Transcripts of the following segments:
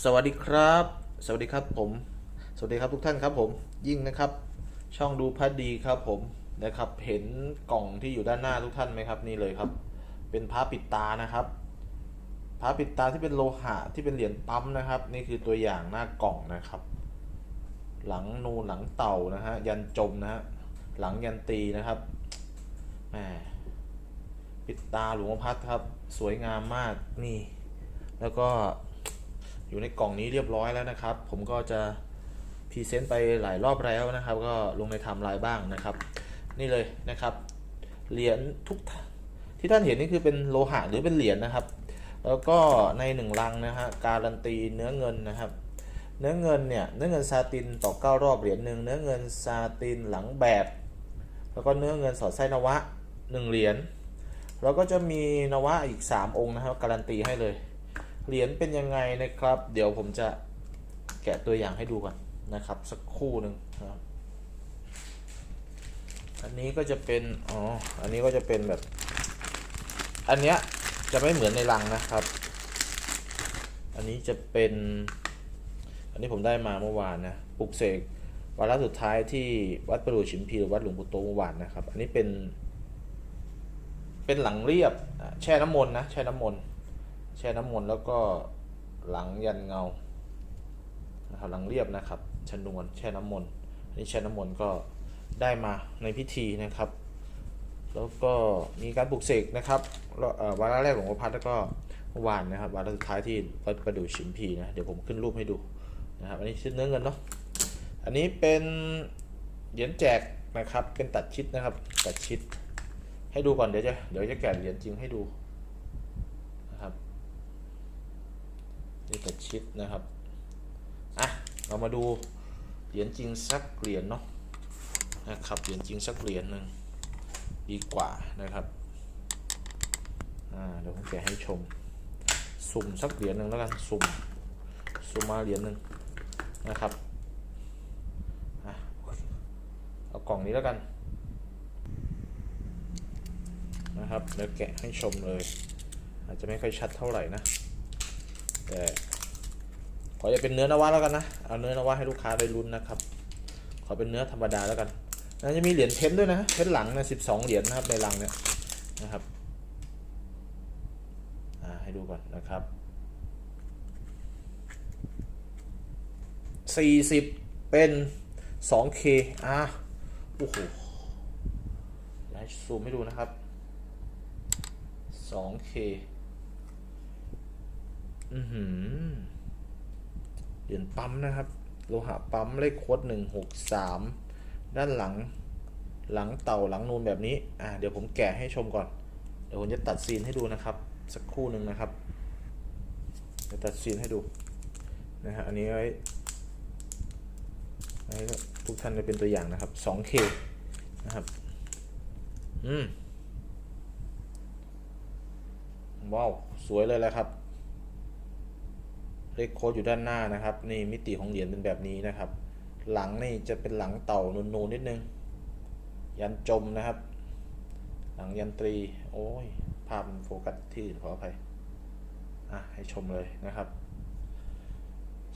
สวัสดีครับ สวัสดีครับผม สวัสดีครับทุกท่านครับผม ยิ่งนะครับ ช่องดูพัดดีครับผมนะครับ เห็นกล่องที่อยู่ด้านหน้าทุกท่านไหมครับ นี่เลยครับ เป็นพระปิดตานะครับพระปิดตาที่เป็นโลหะที่เป็นเหรียญปั๊มนะครับ นี่คือตัวอย่างหน้ากล่องนะครับ หลังนูนหลังเต่านะฮะยันจมนะฮะหลังยันตีนะครับแหมปิดตาหลวงพ่อพัดครับ สวยงามมากนี่ แล้วก็ อยู่ในกล่องนี้เรียบร้อยแล้วนะครับ ผมก็จะพรีเซนต์ไปหลายรอบแล้วนะครับ ก็ลงในไทม์ไลน์บ้างนะครับ นี่เลยนะครับเหรียญทุกที่ท่านเห็นนี่คือเป็นโลหะหรือเป็นเหรียญนะครับ แล้วก็ในหนึ่งลังนะฮะการันตีเนื้อเงินนะครับ เนื้อเงินเนี่ยเนื้อเงินซาตินต่อ9รอบเหรียญหนึ่งเนื้อเงินซาตินหลังแบบ แล้วก็เนื้อเงินสอดไส้นวะ1เหรียญแล้วก็จะมีนวะอีก 3 องค์นะครับการันตีให้เลย เหรียญเป็นยังไงนะครับ เดี๋ยวผมจะแกะตัวอย่างให้ดูก่อนนะครับ สักคู่หนึ่งนะครับอันนี้ก็จะเป็น อ๋อ อันนี้ก็จะเป็นแบบ อันเนี้ยจะไม่เหมือนในรังนะครับ อันนี้จะเป็น อันนี้ผมได้มาเมื่อวานนะปลุกเสกวาระสุดท้ายที่วัดประดู่ฉิมพีหรือวัดหลวงปู่โตเมื่อวานนะครับ อันนี้เป็น เป็นหลังเรียบแช่น้ำมนต์นะแช่น้ำมนต์ ช่น้ำมนต์แล้วก็หลังยันเงานะครับหลังเรียบนะครับชนวนแช่น้ำมนต์อันนี้แช่น้ำมนต์ก็ได้มาในพิธีนะครับ แล้วก็มีการปลุกเสกนะครับวาระแรกของพระพัฒน์แล้วก็เมื่อวานนะครับวาระสุดท้ายที่วัดประดู่ชิมพีนะเดี๋ยวผมขึ้นรูปให้ดูนะครับอันนี้ชิ้นเนื้อเงินเนาะอันนี้เป็นเหรียญแจกนะครับเป็นตัดชิดนะครับตัดชิดให้ดูก่อนเดี๋ยวจะเดี๋ยวจะแกะเหรียญจริงให้ดูนะครับ นี่ตัดชิดนะครับ อะ เรามาดูเหรียญจริงสักเหรียญเนาะนะครับเหรียญจริงสักเหรียญหนึ่งดีกว่านะครับ อ่าเดี๋ยวผมแกะให้ชม สุ่มสักเหรียญหนึ่งแล้วกันสุ่มสุ่มมาเหรียญหนึ่งนะครับอะเอากล่องนี้แล้วกันนะครับเดี๋ยวแกะให้ชมเลย อาจจะไม่ค่อยชัดเท่าไหร่นะ ขออย่าเป็นเนื้อนวะแล้วกันนะ เอาเนื้อนวะให้ลูกค้าได้ลุ้นนะครับ ขอเป็นเนื้อธรรมดาแล้วกันน่าจะมีเหรียญเพชรด้วยนะ เพชรหลังนะสิบสองเหรียญนะครับในลังเนี่ยนะครับให้ดูก่อนนะครับสี่สิบเป็นสองเคอะโอ้โหเดี๋ยวให้ซูมให้ดูนะครับ 2K อือหือ เหรียญปั๊มนะครับ โลหะปั๊มเลขโค้ดหนึ่งหกสามด้านหลังหลังเต่าหลังนูนแบบนี้ อ่า เดี๋ยวผมแกะให้ชมก่อน เดี๋ยวผมจะตัดซีนให้ดูนะครับ สักครู่หนึ่งนะครับเดี๋ยวตัดซีนให้ดูนะฮะ อันนี้ไว้ให้ทุกท่านได้เป็นตัวอย่างนะครับ 2K นะครับ อืม ว้าว สวยเลยแหละครับ เลขโค้ดอยู่ด้านหน้านะครับ นี่มิติของเหรียญเป็นแบบนี้นะครับ หลังนี่จะเป็นหลังเต่านูนๆนิดนึง ยันจมนะครับ หลังยันตรี โอ้ย ภาพโฟกัสที่อื่นขออภัย อะ ให้ชมเลยนะครับ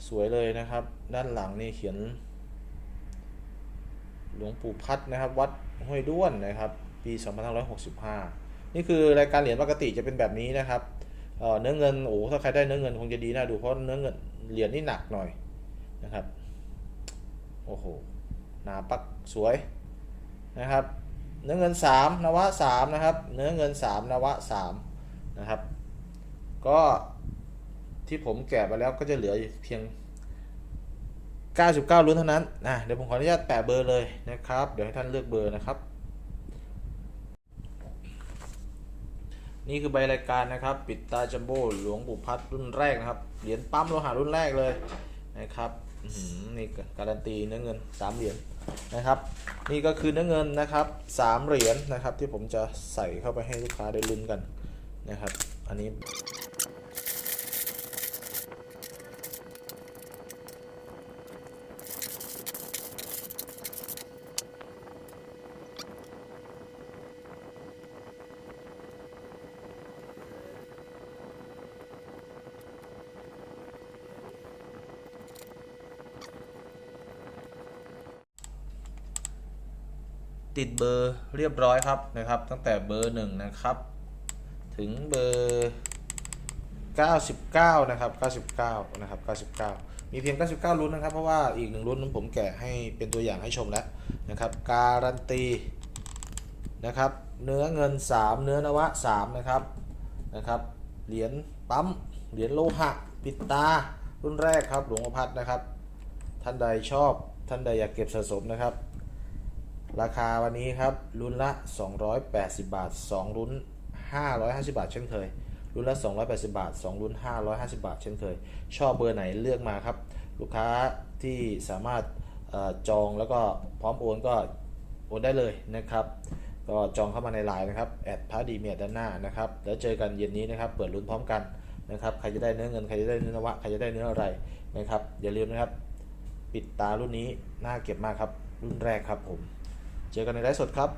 สวยเลยนะครับ ด้านหลังนี่เขียน หลวงปู่พัดนะครับ วัดห้วยด้วนนะครับ ปี 2565 นี่คือรายการเหรียญปกติจะเป็นแบบนี้นะครับ เนื้อเงินโอ้ถ้าใครได้เนื้อเงินคงจะดีน่าดูเพราะเนื้อเงินเหรียญนี่หนักหน่อยนะครับโอ้โหหนาปักสวยนะครับ เนื้อเงิน 3 นวะ 3 นะครับ เนื้อเงิน 3 นวะ 3 นะครับ ก็ที่ผมแกะไปแล้วก็จะเหลือเพียง 99ลุ้นเท่านั้นนะเดี๋ยวผมขออนุญาตแปะเบอร์เลยนะครับ เดี๋ยวให้ท่านเลือกเบอร์นะครับ นี่คือใบรายการนะครับ ปิดตาจัมโบ้หลวงปู่พัดรุ่นแรกนะครับ เหรียญปั๊มโลหะรุ่นแรกเลยนะครับนี่การันตีเนื้อเงิน3เหรียญนะครับ นี่ก็คือเนื้อเงินนะครับ3เหรียญนะครับ ที่ผมจะใส่เข้าไปให้ลูกค้าได้ลุ้นกันนะครับ อันนี้ ติดเบอร์เรียบร้อยครับนะครับ ตั้งแต่เบอร์หนึ่งนะครับ ถึงเบอร์ 99 นะครับ 99 นะครับ 99 มีเพียง 99ลุ้นนะครับ เพราะว่าอีกหนึ่งลุ้นนั้นผมแกะให้เป็นตัวอย่างให้ชมแล้วนะครับ การันตีนะครับ เนื้อเงิน 3 เนื้อนวะ 3 นะครับ นะครับ เหรียญปั๊ม เหรียญโลหะ ปิดตา รุ่นแรกครับ หลวงอพัดนะครับ ท่านใดชอบ ท่านใดอยากเก็บสะสมนะครับ ราคาวันนี้ครับรุ่นละ 280 บาท 2 รุ่น 550 บาท เช่นเคย รุ่นละ 280 บาท 2 รุ่น 550 บาท เช่นเคย ชอบเบอร์ไหนเลือกมาครับ ลูกค้าที่สามารถออจองแล้วก็พร้อมโอนก็โอนได้เลยนะครับ ก็จองเข้ามาในไลน์นะครับแอดพาดีเมียด้านหน้านะครับ แล้วเจอกันเย็นนี้นะครับ เปิดลุ้นพร้อมกันนะครับ ใครจะได้เนื้อเงิน ใครจะได้เนื้อนวะ ใครจะได้เนื้ออะไรนะครับ อย่าลืมนะครับ ปิดตารุ่นนี้น่าเก็บมากครับ รุ่นแรกครับผม เจอกันในไลฟ์สดครับ